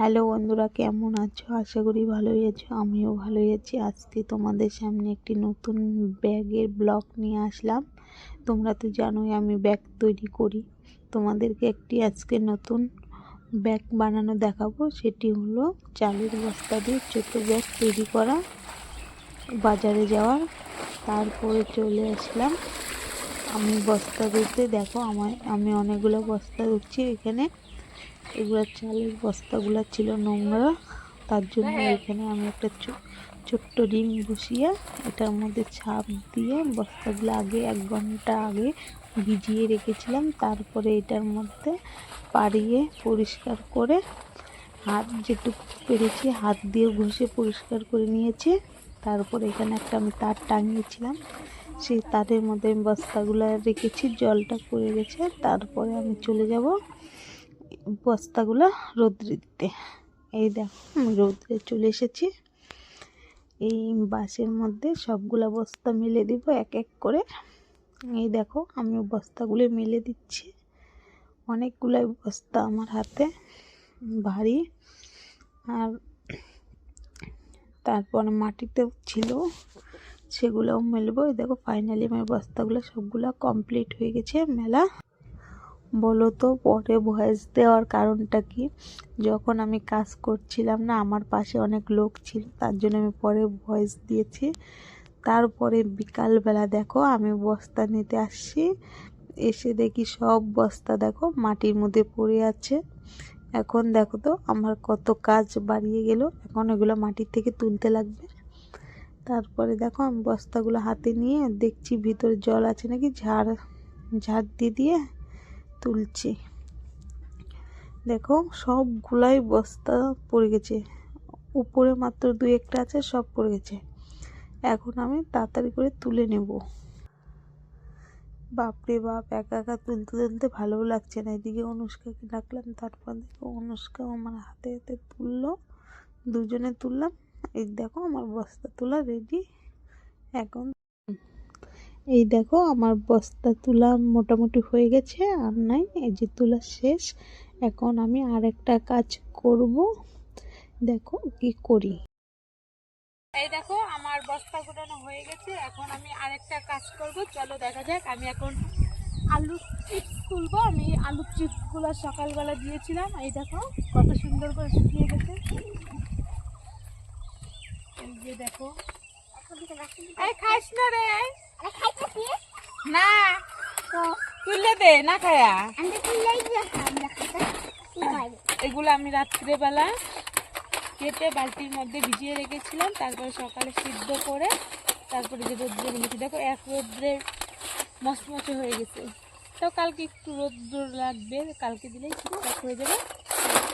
Hello বন্ধুরা, কেমন আছো? আশা করি ভালোই আছো, আমিও ভালোই আছি। আজকে তোমাদের সামনে একটি নতুন ব্যাগের ব্লগ নিয়ে আসলাম। তোমরা তো জানোই আমি ব্যাগ তৈরি করি। তোমাদেরকে একটি আজকে নতুন ব্যাগ বানানো দেখাবো। সেটি হলো চালের বস্তা দিয়ে ছোটো ব্যাগ তৈরি করা, বাজারে যাওয়ার। তারপরে চলে আসলাম। আমি বস্তা ধুতে দেখো আমার, আমি অনেকগুলো বস্তা ধুচ্ছি এখানে। এগুলো চালের বস্তাগুলো ছিল নোংরা তার জন্য এখানে আমি একটা ছোট্ট রিং বসিয়ে এটার মধ্যে ছাপ দিয়ে বস্তাগুলো আগে এক ঘণ্টা আগে ভিজিয়ে রেখেছিলাম তারপরে এটার মধ্যে পাড়িয়ে পরিষ্কার করে হাত যেটুকু পেরেছি হাত দিয়ে ঘষে পরিষ্কার করে নিয়েছি তারপরে এখানে একটা আমি তার টাঙিয়েছিলাম সেই তারের মধ্যে আমি বস্তাগুলো রেখেছি জলটা পড়ে গেছে তারপরে আমি চলে যাব। বস্তাগুলো রোদ্রে দিতে। এই দেখো, আমি রোদ্রে চলে এসেছি। এই বাসের মধ্যে সবগুলা বস্তা মেলে দিব এক এক করে। এই দেখো আমি বস্তাগুলো মেলে দিচ্ছি। অনেকগুলাই বস্তা আমার হাতে, ভারী। আর তারপরে মাটিতেও ছিল, সেগুলোও মেলবো। এই দেখো ফাইনালি আমার বস্তাগুলো সবগুলো কমপ্লিট হয়ে গেছে, মেলা। বলো তো পরে ভয়েস দেওয়ার কারণটা কি? যখন আমি কাজ করছিলাম না, আমার পাশে অনেক লোক ছিল, তার জন্য আমি পরে ভয়েস দিয়েছি। তারপরে বিকালবেলা দেখো, আমি বস্তা নিতে আসছি, এসে দেখি সব বস্তা দেখো মাটির মধ্যে পড়ে আছে। এখন দেখো তো, আমার কত কাজ বাড়িয়ে গেল, এখন এগুলো মাটির থেকে তুলতে লাগবে। তারপরে দেখো, আমি বস্তাগুলো হাতে নিয়ে দেখছি ভিতরে জল আছে নাকি, ঝাড় ঝাড় দিয়ে দিয়ে তুলছি। দেখো সবগুলাই বস্তা পড়ে গেছে। উপরে মাত্র দু একটা আছে, সব পড়ে গেছে। এখন আমি তাড়াতাড়ি করে তুলে নেব। বাপরে বাপ, একা একা তুলতে তুলতে ভালোও লাগছে না। এদিকে অনুষ্কাকে ডাকলাম, তারপর দেখো অনুষ্কা আমার হাতে হাতে তুললো। দুজনে তুললাম। এই দেখো আমার বস্তা তোলা রেডি এখন এই দেখো আমার বস্তা তুলা মোটামুটি হয়ে গেছে, আর নাই, এই যে তোলা শেষ। এখন আমি আর একটা কাজ করব। দেখো কি করি। এই দেখো আমার বস্তা গুটানো হয়ে গেছে, এখন আমি আরেকটা কাজ করব। চলো দেখা যাক, আমি এখন আলু চিপস তুলবো। আমি আলু চিপসগুলো সকালবেলা দিয়েছিলাম, এই দেখো কত সুন্দর করে শুকিয়ে গেছে। এই যে দেখো। এই খাইস না রে। না দে না খায়া? এগুলো আমি রাত্রেবেলা কেটে বালতির মধ্যে ভিজিয়ে রেখেছিলাম তারপরে সকালে সিদ্ধ করে তারপরে যে রোদ্রে রেখেছি। দেখো এক রোদ্রে মচমচে হয়ে গেছে। তো কালকে একটু রোদ্র লাগবে কালকে দিলেই ঠিকঠাক হয়ে যাবে।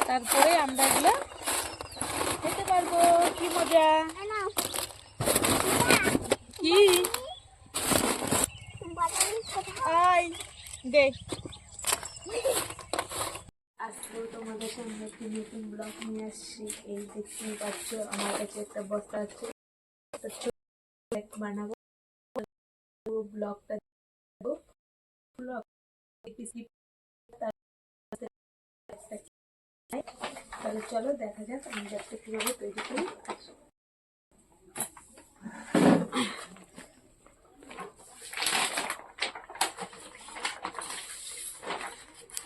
তারপরে আমরা এগুলো খেতে পারব। কি মজা? কি? দে। আজকে তোমাদের সামনে একটি নতুন ব্লগ নিয়ে আসছি। এই দেখতেই পাচ্ছ, আমার কাছে একটা বস্তা আছে। বানাবো। ব্লগটা ব্লগ তাহলে চলো দেখা যাক আমি ব্যাগটা কীভাবে তৈরি করি।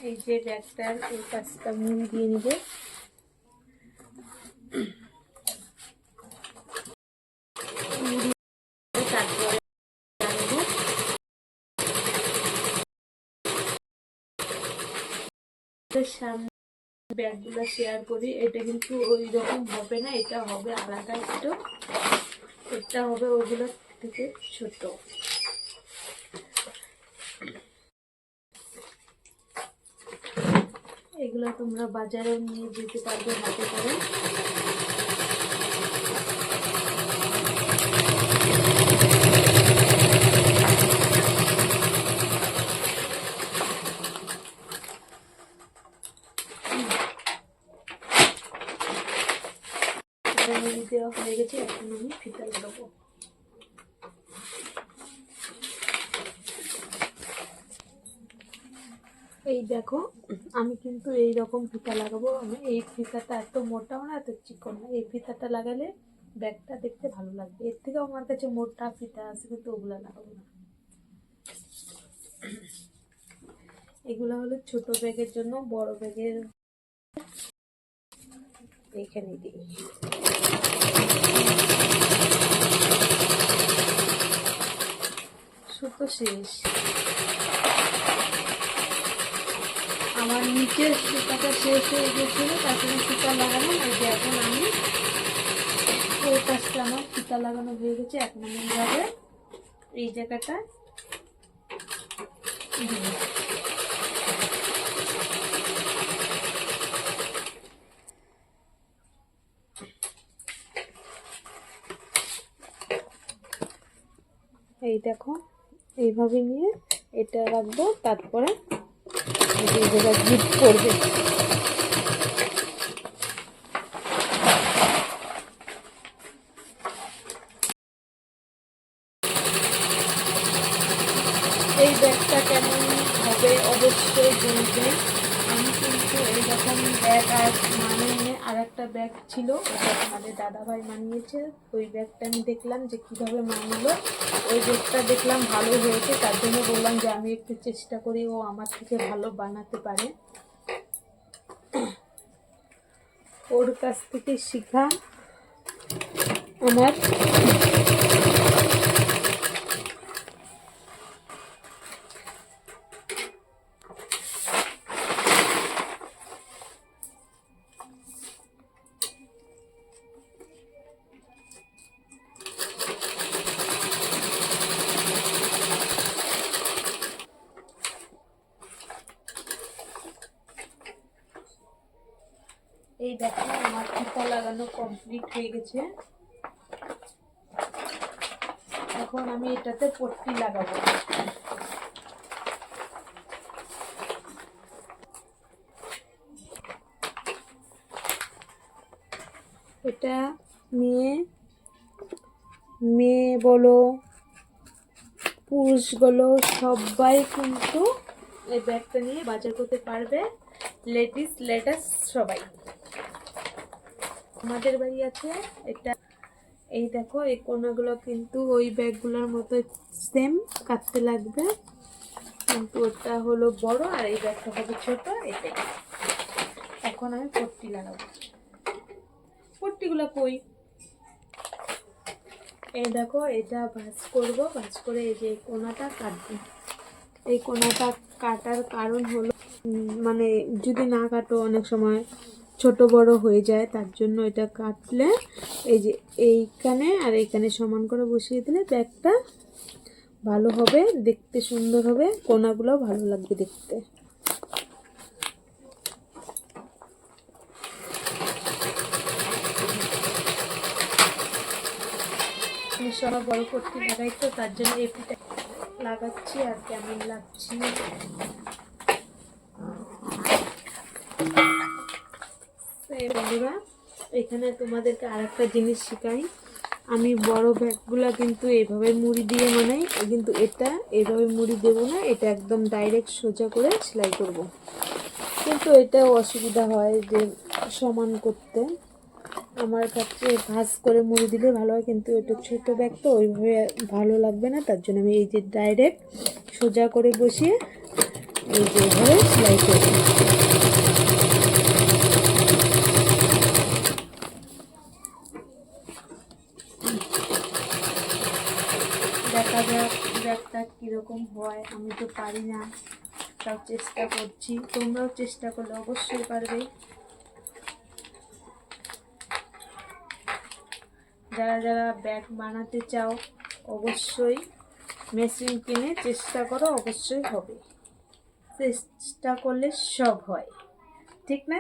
এই যে ব্যাগটার এই কাজটা মুন দিয়ে নিবে। সামনে ব্যাগগুলো শেয়ার করি। এটা কিন্তু ওই রকম হবে না, এটা হবে আলাদা একটু। এটা হবে ওগুলো থেকে ছোট। এগুলো তোমরা বাজারে নিয়ে যেতে পারবে হাতে করে এটা মেরে দেওয়া হয়ে গেছে এখন আমি ফিতা লাগাবো এই দেখো, আমি কিন্তু এই রকম ফিতা লাগাবো। আমি এই ফিতাটা এত মোটাও না এত চিকন। না এই ফিতাটা লাগালে ব্যাগটা দেখতে ভালো লাগবে। এর থেকেও আমার কাছে মোটা ফিতা আছে, কিন্তু ওগুলো লাগাবো না। এগুলো হলো ছোট ব্যাগের জন্য, বড় ব্যাগের। এইখানে দিই। সুতো শেষ। নিচের সুতাটা শেষ হয়ে গেছিল, তারপরে সুতা লাগানো এই যে এখন আমি ওই পাশটা আমার সুতা লাগানো হয়ে গেছে, এখন আমি এইভাবে এই জায়গাটা। এই দেখো, এইভাবে নিয়ে এটা রাখব, তারপরে জিপ করবে এই ব্যাগটা কেমন হবে? অবশ্যই বলবেন। এইরকম ব্যাগ আর মানিয়ে আর একটা ব্যাগ ছিল, ওটা আমাদের দাদাভাই মানিয়েছে ওই ব্যাগটা আমি দেখলাম যে কীভাবে মানলো ওই ব্যাগটা দেখলাম ভালো হয়েছে, তার জন্য বললাম যে আমি একটু চেষ্টা করি ও আমার থেকে ভালো বানাতে পারে। ওর কাছ থেকে শেখা আমার। কমপ্লিট হয়ে গেছে। এখন আমি এটাতে পট্টি লাগাবো। এটা নিয়ে মেয়ে বলো, পুরুষ বলো, সবাই কিন্তু এই ব্যাগটা নিয়ে বাজার করতে পারবে। লেডিস লেটাস সবাই। আমাদের বাড়ি আছে, এটা, এই দেখো, এই কোনাগুলো কিন্তু ওই ব্যাগগুলোর মতো সেম কাটতে লাগবে। কিন্তু ওটা হলো বড় আর এই ব্যাগটা হবে ছোট এটাই এখন আমি পট্টি লাগাবো। পট্টিগুলো কই? এই দেখো, এটা ভাজ করব, ভাজ করে এই যে কোনাটা কাটবো। এই কোনাটা কাটার কারণ হলো মানে যদি না কাটো অনেক সময় ছোট বড় হয়ে যায়, তার জন্য এটা কাটলে এই যে এইখানে আর এইখানে সমান করে বসিয়ে দিলে ব্যাগটা ভালো হবে, দেখতে সুন্দর হবে কোনাগুলো ভালো লাগবে দেখতে। আমি সব বড় করতে লাগাই তো, তার জন্য এই পিঠা লাগাচ্ছি আর কেমন লাগছে। বন্ধুরা, এখানে তোমাদেরকে আর একটা জিনিস শেখাই। আমি বড় ব্যাগগুলো কিন্তু এইভাবে মুড়ি দিয়ে বানাই কিন্তু এটা এইভাবে মুড়ি দেবো না, এটা একদম ডাইরেক্ট সোজা করে সেলাই করব। কিন্তু এটা অসুবিধা হয় যে সমান করতে। আমার কাছে ভাজ করে মুড়ি দিলে ভালো হয়, কিন্তু এটা ছোট ব্যাগ তো, ওইভাবে ভালো লাগবে না, তার জন্য আমি এই যে ডাইরেক্ট সোজা করে বসিয়ে এই যে এইভাবে সেলাই করব দেখা যাক ব্যাগটা কীরকম হয় আমি তো পারি না। তাও চেষ্টা করছি। তোমরাও চেষ্টা করলে অবশ্যই পারবে। যারা যারা ব্যাগ বানাতে চাও অবশ্যই মেশিন কিনে চেষ্টা করো অবশ্যই হবে। চেষ্টা করলে সব হয়। ঠিক না।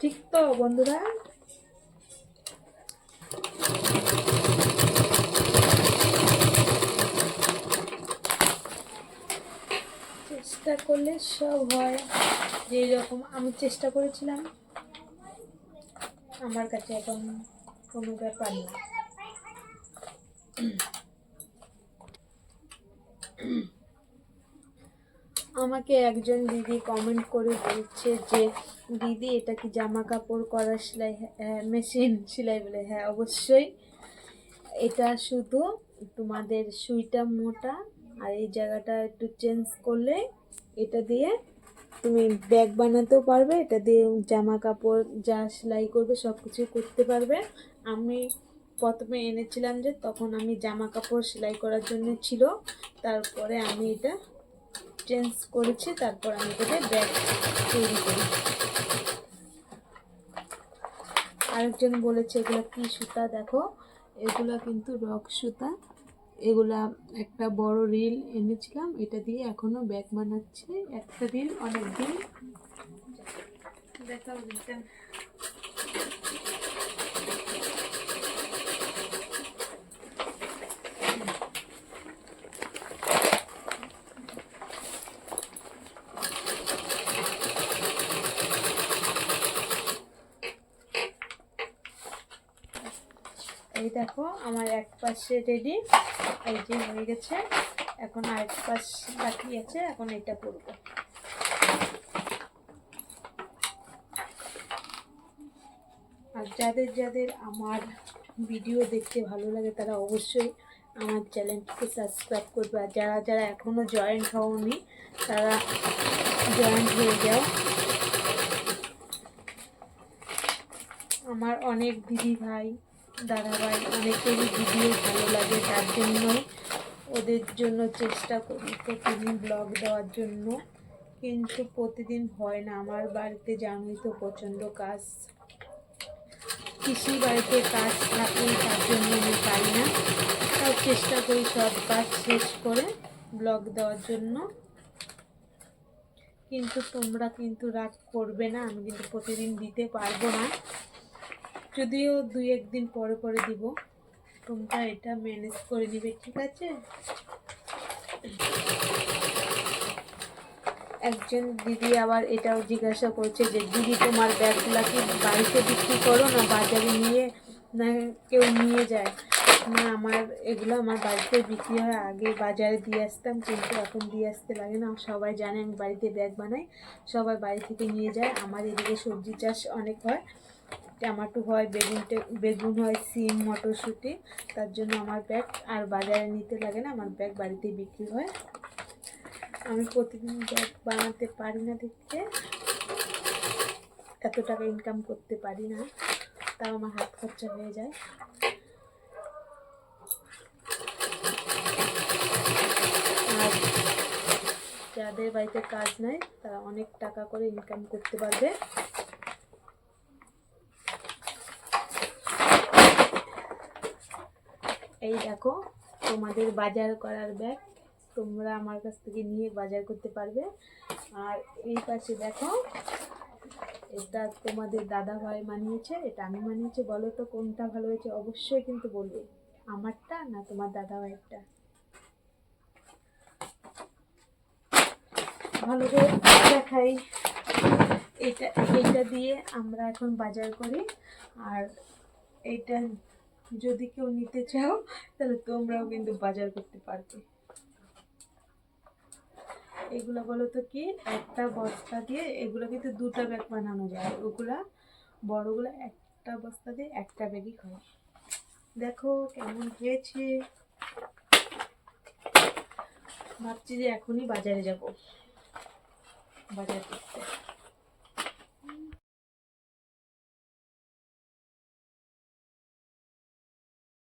ঠিক তো বন্ধুরা? চেষ্টা করলে সব হয়। যেই রকম আমি চেষ্টা করেছিলাম, আমার কাছে এখন কোনো ব্যাপার না আমাকে একজন দিদি কমেন্ট করে বলছে যে, দিদি, এটা কি জামা কাপড় করার সেলাই হ্যাঁ মেশিন সেলাই বলে? হ্যাঁ অবশ্যই। এটা শুধু তোমাদের সুইটা মোটা আর এই জায়গাটা একটু চেঞ্জ করলে এটা দিয়ে তুমি ব্যাগ বানাতেও পারবে, এটা দিয়ে জামা কাপড় যা সেলাই করবে সব কিছু করতে পারবে। আমি প্রথমে এনেছিলাম যে তখন আমি জামা কাপড় সেলাই করার জন্য ছিল, তারপরে আমি এটা চেঞ্জ করেছি, তারপর আমি এটাতে ব্যাগ তৈরি করি। আরেকজন বলেছে, এগুলো কি সুতা? দেখো, এগুলো কিন্তু রক সুতা। এগুলা একটা বড় রিল এনেছিলাম এটা দিয়ে এখনও ব্যাগ বানাচ্ছে। একটা রিল অনেক দিন এই দেখো, আমার এক পাশে রেডি এই যে হয়ে গেছে। এখন আরেক পাশ বাকি আছে, এখন এটা করব। আর যাদের যাদের আমার ভিডিও দেখতে ভালো লাগে, তারা অবশ্যই আমার চ্যানেলটিকে সাবস্ক্রাইব করবে। আর যারা যারা এখনও জয়েন্ট হওনি, তারা জয়েন্ট হয়ে যাও। আমার অনেক দিদি ভাই দাদা ভাই অনেকেরই ভিডিও ভালো লাগে তার জন্য ওদের জন্য চেষ্টা করি প্রতিদিন ব্লগ দেওয়ার জন্য। কিন্তু প্রতিদিন হয় না, আমার বাড়িতে জানোই তো প্রচণ্ড কাজ। কৃষি বাড়িতে কাজ থাকে তার জন্য আমি পাই না। তাও চেষ্টা করি সব কাজ শেষ করে ব্লগ দেওয়ার জন্য। কিন্তু তোমরা কিন্তু রাগ করবে না, আমি কিন্তু প্রতিদিন দিতে পারব না। যদিও দুই একদিন পরে পরে দিব। তোমরা এটা ম্যানেজ করে নিবে, ঠিক আছে? একজন দিদি আবার এটাও জিজ্ঞাসা করছে যে, দিদি, তোমার ব্যাগগুলা কি বাড়িতে বিক্রি করো না বাজারে নিয়ে না কেউ নিয়ে যায়? না, আমার এগুলো আমার বাড়িতে বিক্রি হয়। আগে বাজারে দিয়ে আসতাম, কিন্তু এখন দিয়ে আসতে লাগে না। সবাই জানে আমি বাড়িতে ব্যাগ বানাই, সবাই বাড়ি থেকে নিয়ে যায়। আমার এদিকে সবজি চাষ অনেক হয়। টমাটো হয় বেগুনটা বেগুন হয়, সিম, মটরশুঁটি। তার জন্য আমার ব্যাগ আর বাজারে নিতে লাগে না, আমার ব্যাগ বাড়িতেই বিক্রি হয়। আমি প্রতিদিন ব্যাগ বানাতে পারি না দেখতে। এত টাকা ইনকাম করতে পারি না, তাও আমার হাত খরচা হয়ে যায়। আর যাদের বাড়িতে কাজ নাই, তারা অনেক টাকা করে ইনকাম করতে পারবে। এই দেখো, তোমাদের বাজার করার ব্যাগ তোমরা আমার কাছ থেকে নিয়ে বাজার করতে পারবে। আর এই পাশে দেখো, এটা তোমাদের দাদা ভাই মানিয়েছে, এটা আমি মানিয়েছি। বলো তো, কোনটা ভালো হয়েছে? অবশ্যই কিন্তু বলবে। আমারটা না তোমার দাদা ভাইয়েরটা? ভালো করে দেখাই। এটা, এইটা দিয়ে আমরা এখন বাজার করি। আর এইটা যদি কেউ নিতে চাও, তাহলে তোমরাও কিন্তু বাজার করতে পারবে। এগুলো বলো তো কি? একটা বস্তা দিয়ে, এগুলো কিন্তু দুটা ব্যাগ বানানো যায়। ওগুলা, বড়গুলো একটা বস্তা দিয়ে একটা ব্যাগই হয়। দেখো কেমন হয়েছে। ভাবছি যে এখনই বাজারে যাব। বাজার করতে।